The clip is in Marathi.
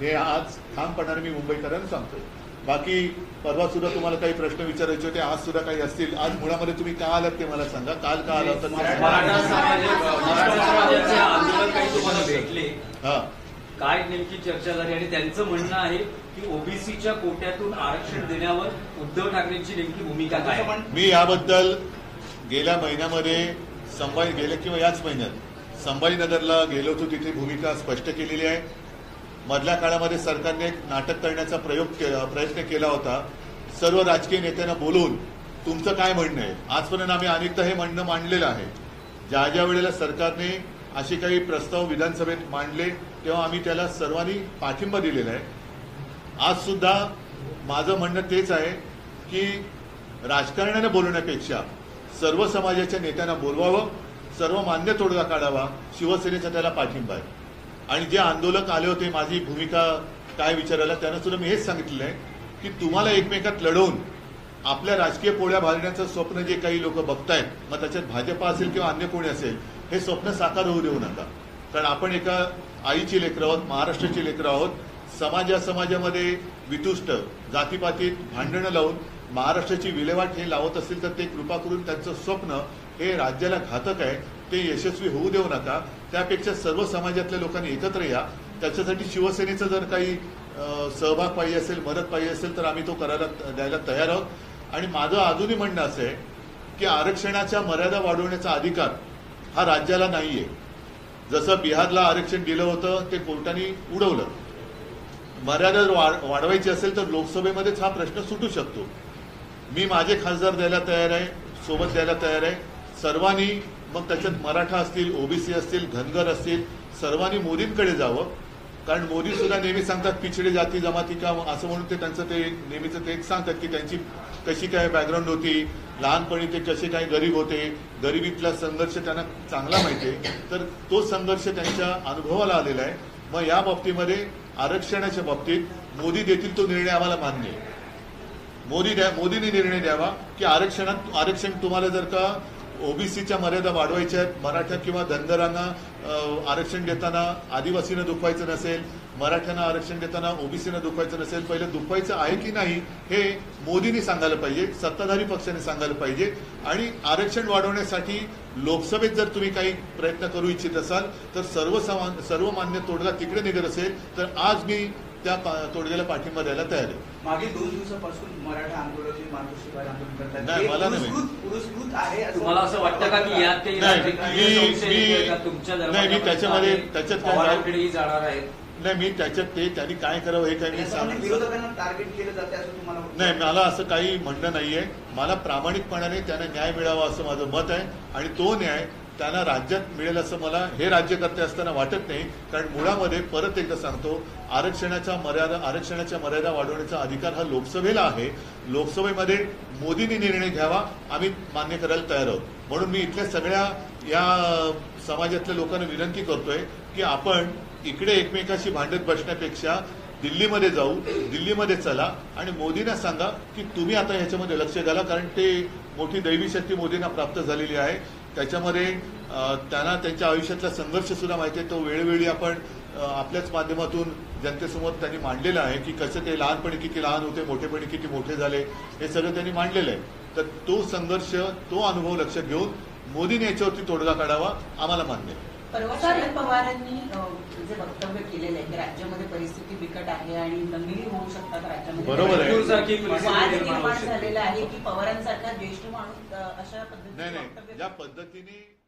ठामपणाने मी मुंबईकरांना सांगतो बाकी परवा सुद्धा तुम्हाला काही प्रश्न विचारायचे होते आज सुद्धा काही असतील. आज मुळामध्ये तुम्ही का आलात ते मला सांगा. काल का आला होता हा. काय नेमकी चर्चा झाली? आणि त्यांचं म्हणणं आहे की ओबीसीच्या कोट्यातून आरक्षण देण्यावर उद्धव ठाकरेंची नेमकी भूमिका काय? मी याबद्दल गेल्या महिन्यामध्ये संभाजी गेल्या किंवा याच महिन्यात संभाजीनगरला गेलो होतो तिथे भूमिका स्पष्ट केलेली आहे. मधल्या काळामध्ये सरकारने एक नाटक करण्याचा प्रयोग के- प्रयत्न केला होता. सर्व राजकीय नेत्यांना बोलवून तुमचं काय म्हणणं आहे? आजपर्यंत आम्ही अनेकदा हे म्हणणं मांडलेलं आहे. ज्या ज्या वेळेला सरकारने असे काही प्रस्ताव विधानसभेत मांडले तेव्हा आम्ही त्याला सर्वांनी पाठिंबा दिलेला आहे. आज सुद्धा माझं म्हणणं तेच आहे की राजकारण्याने बोलण्यापेक्षा सर्व समाजाच्या नेत्यांना बोलवावं सर्व मान्य तोडगा काढावा शिवसेनेचा त्याला पाठिंबा आहे. आणि जे आंदोलक आले होते माझी भूमिका काय विचारायला त्यांना सुद्धा मी हेच सांगितलेलं आहे की तुम्हाला एकमेकात लढवून आपल्या राजकीय पोळ्या भाजण्याचं स्वप्न जे काही लोक बघतायत मग त्याच्यात भाजपा असेल किंवा अन्य कोणी असेल हे स्वप्न साकार होऊ देऊ नका. कारण आपण एका आईची लेकरं आहोत महाराष्ट्राची लेकरं आहोत समाजा समाजामध्ये वितुष्ट जातीपातीत भांडणं लावून महाराष्ट्राची विल्हेवाट हे लावत असतील तर ते कृपा करून त्यांचं स्वप्न हे राज्याला घातक आहे. ते यशस्वी होऊ देऊ नका. त्यापेक्षा सर्व समाजातल्या लोकांनी एकत्र या. त्याच्यासाठी शिवसेनेचं जर काही सहभाग पाहिजे असेल मदत पाहिजे असेल तर आम्ही तो करायला द्यायला तयार आहोत. आणि माझं अजूनही म्हणणं असं आहे की आरक्षणाच्या मर्यादा वाढवण्याचा अधिकार हा राज्याला नाहीये. जसं बिहारला आरक्षण दिलं होतं ते कोर्टाने उडवलं. मर्यादा जर वाढवायची असेल तर लोकसभेमध्येच हा प्रश्न सुटू शकतो. मी माझे खासदार द्यायला तयार आहे सोबत द्यायला तयार आहे. सर्वांनी मग त्याच्यात मराठा असतील ओबीसी असतील धनगर असतील सर्वांनी मोदींकडे जावं. कारण मोदी सुद्धा नेहमी सांगतात पिछडे जाती जमाती का असं म्हणून ते त्यांचं ते नेहमीचं ते एक सांगतात की त्यांची कशी काय बॅकग्राऊंड होती लहानपणी ते कसे काय गरीब होते गरिबीतला संघर्ष त्यांना चांगला माहिती आहे. तर तो संघर्ष त्यांच्या अनुभवाला आलेला आहे. मग या बाबतीमध्ये आरक्षणाच्या बाबतीत मोदी देतील तो निर्णय आम्हाला मान्य आहे. मोदी द्या मोदींनी निर्णय द्यावा की आरक्षणात आरक्षण तुम्हाला जर का ओबीसीच्या मर्यादा वाढवायच्या आहेत. मराठा किंवा धनगरांना आरक्षण देताना आदिवासीनं दुखवायचं नसेल मराठ्यांना आरक्षण देताना ओबीसीनं दुखवायचं नसेल पहिलं दुखवायचं आहे की नाही हे मोदींनी सांगायला पाहिजे सत्ताधारी पक्षाने सांगायला पाहिजे. आणि आरक्षण वाढवण्यासाठी लोकसभेत जर तुम्ही काही प्रयत्न करू इच्छित असाल तर सर्व समा- सर्वमान्य तोडगा तिकडे निघत असेल तर आज मी त्या तोडग्याला पाठिंबा द्यायला तयार आहे. मागील दोन दिवसापासून मराठा आंदोलन नाही, ते मला नाही. पुरस्कृत पुरस्कृत आहे असं तुम्हाला असं वाटतं का की यात काही नाही, राजकीय मी- त्याच्यामध्ये- त्याच्यात काय- नाही मी त्याच्यात ते त्यांनी काय करावं हे काय मी याच्यामध्ये सांग विरोधकांना टार्गेट केलं जाते असं तुम्हाला वाटतं? नाही मला असं काही म्हणणं नाहीये. मला प्रामाणिकपणाने त्यांना न्याय मिळावा असं माझं मत आहे. आणि तो न्याय त्यांना राज्यात मिळेल असं मला हे राज्यकर्ते असताना वाटत नाही. कारण मुळामध्ये परत एकदा सांगतो आरक्षणाच्या मर्यादा आरक्षणाच्या मर्यादा वाढवण्याचा अधिकार हा लोकसभेला आहे. लोकसभेमध्ये मोदींनी निर्णय घ्यावा आम्ही मान्य करायला तयार आहोत. म्हणून मी इथल्या सगळ्या या समाजातल्या लोकांना विनंती करतोय की आपण इकडे एकमेकाशी भांडत बसण्यापेक्षा दिल्लीमध्ये जाऊ दिल्लीमध्ये चला आणि मोदींना सांगा की तुम्ही आता ह्याच्यामध्ये लक्ष घाला कारण ते मोठी दैवी शक्ती मोदींना प्राप्त झालेली आहे. त्याच्यामध्ये त्यांना त्यांच्या आयुष्यातला संघर्ष सुद्धा माहिती आहे. तो वेळोवेळी आपण आपल्याच माध्यमातून जनतेसमोर त्यांनी मांडलेला आहे की कसं ते लहानपणी किती लहान होते मोठेपणी किती मोठे झाले हे सगळं त्यांनी मांडलेलं आहे. तर तो संघर्ष तो अनुभव लक्षात घेऊन मोदींनी याच्यावरती तोडगा काढावा आम्हाला मान्य आहे. परवा शरद पवारांनी जे वक्तव्य केलेलं आहे की राज्यामध्ये परिस्थिती बिकट आहे आणि दंगली होऊ शकतात राज्यामध्ये. वाद निर्माण. झालेला आहे की पवारांसारखा ज्येष्ठ माणूस अशा नाही पद्धतीने नाही. वक्तव्य ज्या पद्धतीने